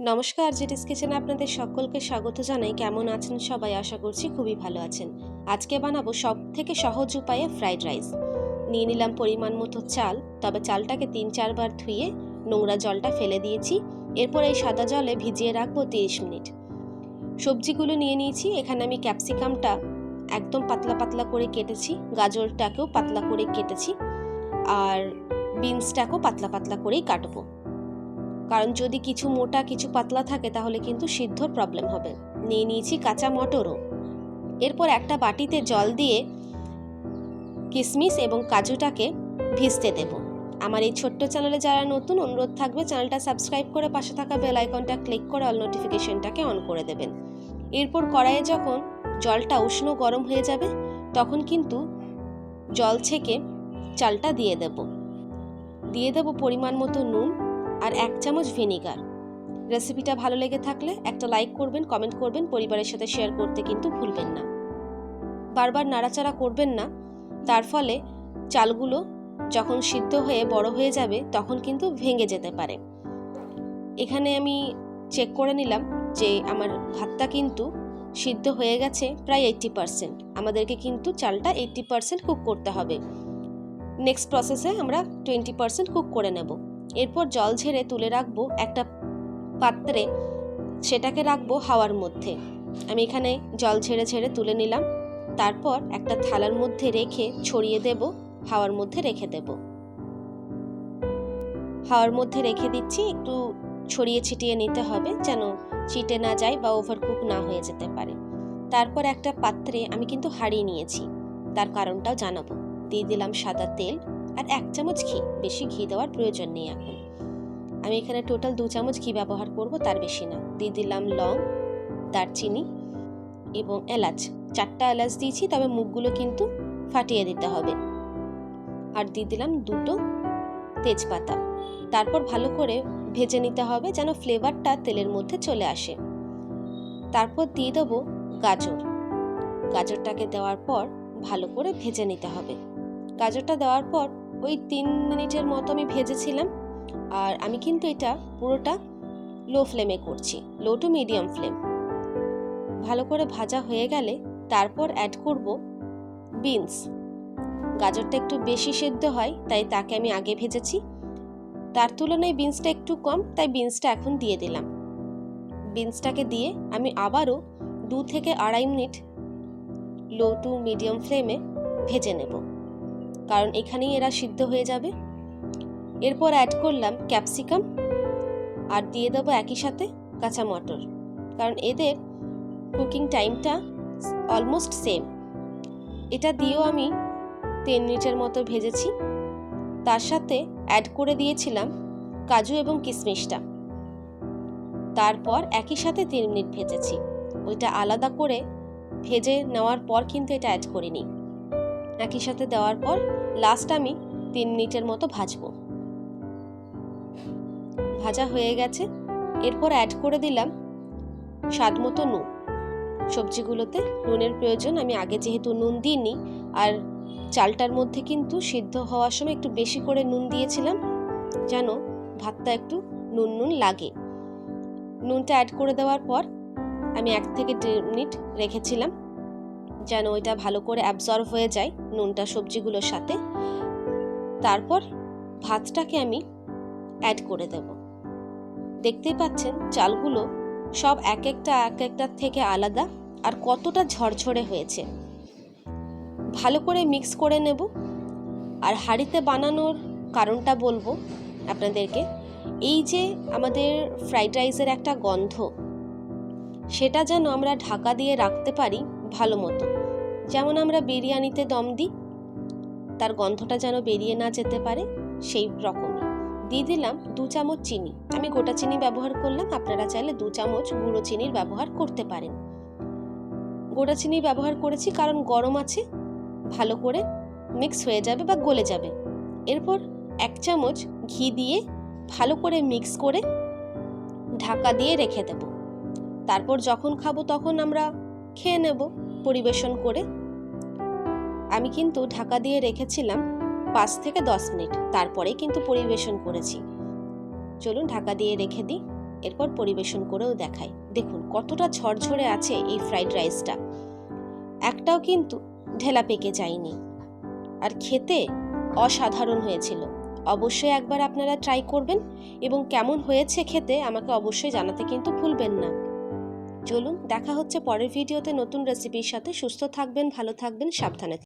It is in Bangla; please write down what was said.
নমস্কার, জেটিস কিচেনে আপনাদের সকলকে স্বাগত জানাই। কেমন আছেন সবাই? আশা করছি খুবই ভালো আছেন। আজকে বানাবো সব থেকে সহজ উপায়ে ফ্রাইড রাইস। নিয়ে নিলাম পরিমাণ মতো চাল, তবে চালটাকে তিন চারবার ধুয়ে নোংরা জলটা ফেলে দিয়েছি। এরপর এই সাদা জলে ভিজিয়ে রাখব তিরিশ মিনিট। সবজিগুলো নিয়ে নিয়েছি। এখানে আমি ক্যাপসিকামটা একদম পাতলা পাতলা করে কেটেছি। গাজরটাকেও পাতলা করে কেটেছি। আর বিনসটাকেও পাতলা পাতলা করেই কাটবো। কারণ যদি কিছু মোটা, কিছু পাতলা থাকে, তাহলে কিন্তু সিদ্ধর প্রবলেম হবে। নিয়ে নিয়েছি কাঁচা মটরও। এরপর একটা বাটিতে জল দিয়ে কিশমিশ এবং কাজুটাকে ভিজতে দেব। আমার এই ছোট্ট চ্যানেলে যারা নতুন, অনুরোধ থাকবে চ্যানেলটা সাবস্ক্রাইব করে পাশে থাকা বেল আইকনটা ক্লিক করে অল নোটিফিকেশনটাকে অন করে দেবেন। এরপর কড়াইয়ে যখন জলটা উষ্ণ গরম হয়ে যাবে, তখন কিন্তু জল ছেঁকে চালটা দিয়ে দেব। দিয়ে দেব পরিমাণ মতো নুন আর এক চামচ ভিনিগার। রেসিপিটা ভালো লেগে থাকলে একটা লাইক করবেন কমেন্ট করবেন, পরিবারের সাথে শেয়ার করতে কিন্তু ভুলবেন না। বারবার নাড়াচাড়া করবেন না, তার ফলে চালগুলো যখন সিদ্ধ হয়ে বড় হয়ে যাবে তখন কিন্তু ভেঙে যেতে পারে। এখানে আমি চেক করে নিলাম যে আমার ভাতটা কিন্তু সিদ্ধ হয়ে গেছে প্রায় এইট্টি পারসেন্ট আমাদেরকে কিন্তু চালটা এইট্টি পারসেন্ট কুক করতে হবে। নেক্সট প্রসেসে আমরা টোয়েন্টি পারসেন্ট কুক করে নেব। এরপর জল ঝেড়ে তুলে রাখব একটা পাত্রে। সেটাকে রাখব হাওয়ার মধ্যে। আমি এখানে জল ঝেড়ে ঝেড়ে তুলে নিলাম। তারপর একটা থালার মধ্যে রেখে ছড়িয়ে দেব, হাওয়ার মধ্যে রেখে দেব। হাওয়ার মধ্যে রেখে দিচ্ছি, একটু ছড়িয়ে ছিটিয়ে নিতে হবে যেন চিটে না যায় বা ওভারকুক না হয়ে যেতে পারে। তারপর একটা পাত্রে আমি কিন্তু হারিয়ে নিয়েছি, তার কারণটাও জানাব। দিয়ে দিলাম সাদা তেল। আর এক চামচ ঘি। বেশি ঘি দেওয়ার প্রয়োজন নেই এখন। আমি এখানে টোটাল দু চামচ ঘি ব্যবহার করব, তার বেশি না। দিয়ে দিলাম লং, দারচিনি এবং এলাচ। চারটা এলাচ দিয়েছি, তবে মুখগুলো কিন্তু ফাটিয়ে দিতে হবে। আর দিয়ে দিলাম দুটো তেজপাতা। তারপর ভালো করে ভেজে নিতে হবে যেন ফ্লেভারটা তেলের মধ্যে চলে আসে। তারপর দিয়ে দেবো গাজর। গাজরটাকে দেওয়ার পর ভালো করে ভেজে নিতে হবে। গাজরটা দেওয়ার পর ওই তিন মিনিটের মতো আমি ভেজেছিলাম আর আমি কিন্তু এটা পুরোটা লো ফ্লেমে করছি, লো টু মিডিয়াম ফ্লেম। ভালো করে ভাজা হয়ে গেলে তারপর অ্যাড করব বিনস গাজরটা একটু বেশি সেদ্ধ হয়, তাই তাকে আমি আগে ভেজেছি। তার তুলনায় বিনসটা একটু কম, তাই বিনসটা এখন দিয়ে দিলাম। বিনসটাকে দিয়ে আমি আবারও দু থেকে আড়াই মিনিট লো টু মিডিয়াম ফ্লেমে ভেজে নেব। কারণ এখানেই এরা সিদ্ধ হয়ে যাবে। এরপর অ্যাড করলাম ক্যাপসিকাম আর দিয়ে দেবো একই সাথে কাঁচা মটর। কারণ এদের কুকিং টাইমটা অলমোস্ট সেম এটা দিয়েও আমি তিন মিনিটের মতো ভেজেছি। তার সাথে অ্যাড করে দিয়েছিলাম কাজু এবং কিশমিশটা। তারপর একই সাথে তিন মিনিট ভেজেছি। ওইটা আলাদা করে ভেজে নেওয়ার পর কিন্তু এটা অ্যাড করিনি। একই সাথে দেওয়ার পর লাস্ট আমি তিন মিনিটের মতো ভাজবো। ভাজা হয়ে গেছে। এরপর অ্যাড করে দিলাম স্বাদ মতো নুন। সবজিগুলোতে নুনের প্রয়োজন, আমি আগে যেহেতু নুন দিইনি, আর চালটার মধ্যে কিন্তু সিদ্ধ হওয়ার সময় একটু বেশি করে নুন দিয়েছিলাম, যেন ভাতটা একটু নুন নুন লাগে। নুনটা অ্যাড করে দেওয়ার পর আমি এক থেকে দেড় মিনিট রেখেছিলাম। যেন ওইটা ভালো করে অ্যাবজর্ভ হয়ে যায় নুনটা, সবজিগুলোর সাথে। তারপর ভাতটাকে আমি অ্যাড করে দেব। দেখতেই পাচ্ছেন চালগুলো সব এক একটা, এক একটার থেকে আলাদা আর কতটা ঝরঝরে হয়েছে। ভালো করে মিক্স করে নেব। আর হাঁড়িতে বানানোর কারণটা বলব আপনাদেরকে। এই যে আমাদের ফ্রাইড রাইসের একটা গন্ধ, সেটা যেন আমরা ঢাকা দিয়ে রাখতে পারি ভালো মতো। যেমন আমরা বিরিয়ানিতে দম দিই, তার গন্ধটা যেন বেরিয়ে না যেতে পারে সেই রকমই। দিয়ে দিলাম দু চামচ চিনি। আমি গোটা চিনি ব্যবহার করলাম, আপনারা চাইলে দু চামচ গুঁড়ো চিনির ব্যবহার করতে পারেন। গোটা চিনি ব্যবহার করেছি কারণ গরম আছে, ভালো করে মিক্স হয়ে যাবে বা গলে যাবে। এরপর এক চামচ ঘি দিয়ে ভালো করে মিক্স করে ঢাকা দিয়ে রেখে দেব। তারপর যখন খাব তখন আমরা খেয়ে নেব। পরিবেশন করে আমি কিন্তু ঢাকা দিয়ে রেখেছিলাম পাঁচ থেকে দশ মিনিট। তারপরেই কিন্তু পরিবেশন করেছি। চলুন ঢাকা দিয়ে রেখে দিই, এরপর পরিবেশন করেও দেখাই। দেখুন কতটা ঝরঝরে আছে এই ফ্রাইড রাইসটা একটাও কিন্তু ঢেলা পেকে যায়নি। আর খেতে অসাধারণ হয়েছিল। অবশ্যই একবার আপনারা ট্রাই করবেন এবং কেমন হয়েছে খেতে আমাকে অবশ্যই জানাতে কিন্তু ভুলবেন না। চলুন দেখা হচ্ছে পরের ভিডিওতে নতুন রেসিপির সাথে। সুস্থ থাকবেন ভালো থাকবেন সাবধানে